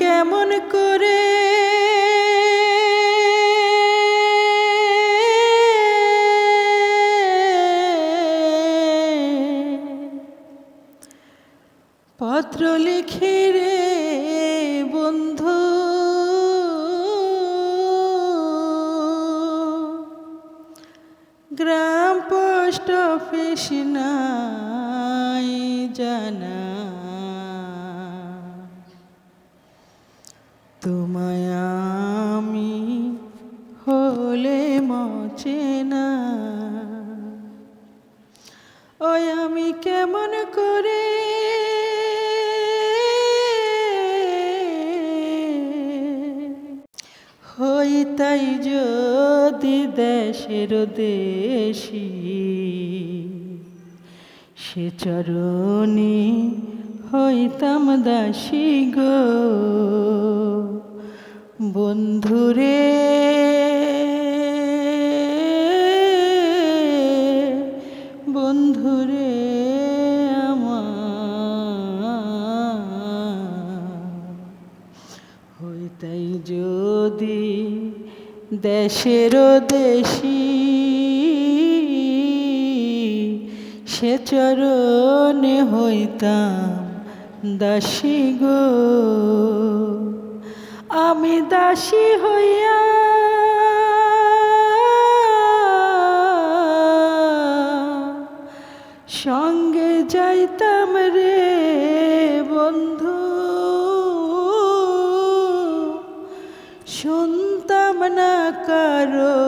কেমন করে? পত্র লিখি রে বন্ধু। গ্রাম পোস্ট অফিস নাই জানা। তোমায় আমি হলে মচে না। ওই আমি কেমন করে হই তাই যদি দেশের দেশি, সে চরণে হইতাম দাসী গো। বন্ধুরে বন্ধুরে হইতাই যদি দেশের দেশি সে চরণে হইতাম দাসী গো। আমি দাসী হইয়া সঙ্গে যাইতাম রে বন্ধু। শুনতাম না কারও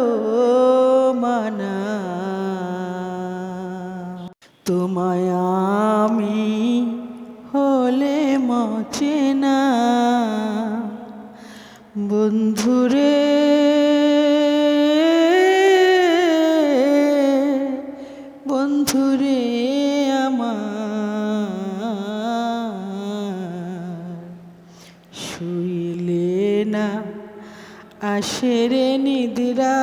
মানা। তোমায় আসেরে নিদিরা।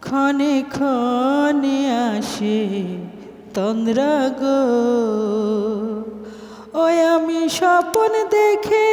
ক্ষণে ক্ষণে আসে তন্দ্রা গো। ওই আমি স্বপন দেখে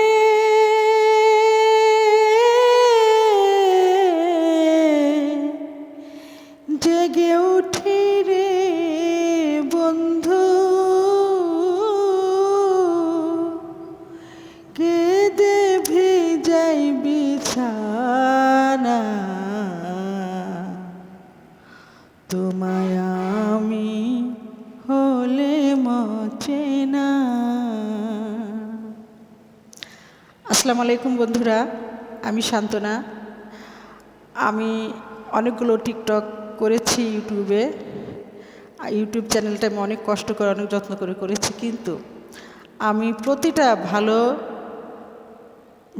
আসসালামু আলাইকুম বন্ধুরা, আমি শান্তনা। আমি অনেকগুলো টিকটক করেছি ইউটিউবে। ইউটিউব চ্যানেলটা আমি অনেক কষ্ট করে, অনেক যত্ন করে করেছি, কিন্তু আমি প্রতিটা ভালো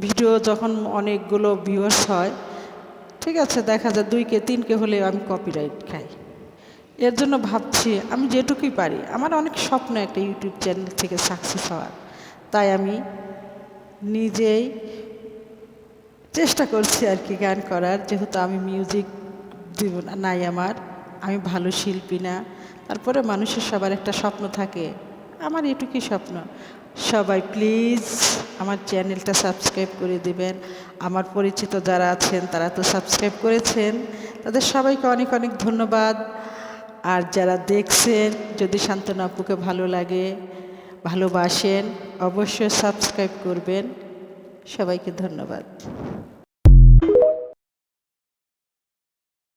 ভিডিও যখন অনেকগুলো ভিউয়ার্স হয়, ঠিক আছে, দেখা যায় দুইকে, তিনকে হলে আমি কপিরাইট খাই। এর জন্য ভাবছি, আমি যেটুকুই পারি, আমার অনেক স্বপ্ন একটা ইউটিউব চ্যানেল থেকে সাকসেস হওয়ার। তাই আমি নিজেই চেষ্টা করছি আর কি গান করার। যেহেতু আমি মিউজিক নাই আমার। আমি ভালো শিল্পী না। তারপরে মানুষের সবার একটা স্বপ্ন থাকে। আমার এটুকুই স্বপ্ন। সবাই প্লিজ আমার চ্যানেলটা সাবস্ক্রাইব করে দিবেন। আমার পরিচিত যারা আছেন, তারা তো সাবস্ক্রাইব করেছেন। তাদের সবাইকে অনেক অনেক ধন্যবাদ। আর যারা দেখছেন, যদি শান্তনা আপুকে ভালো লাগে, ভালোবাসেন অবশ্যই সাবস্ক্রাইব করবেন। সবাইকে ধন্যবাদ।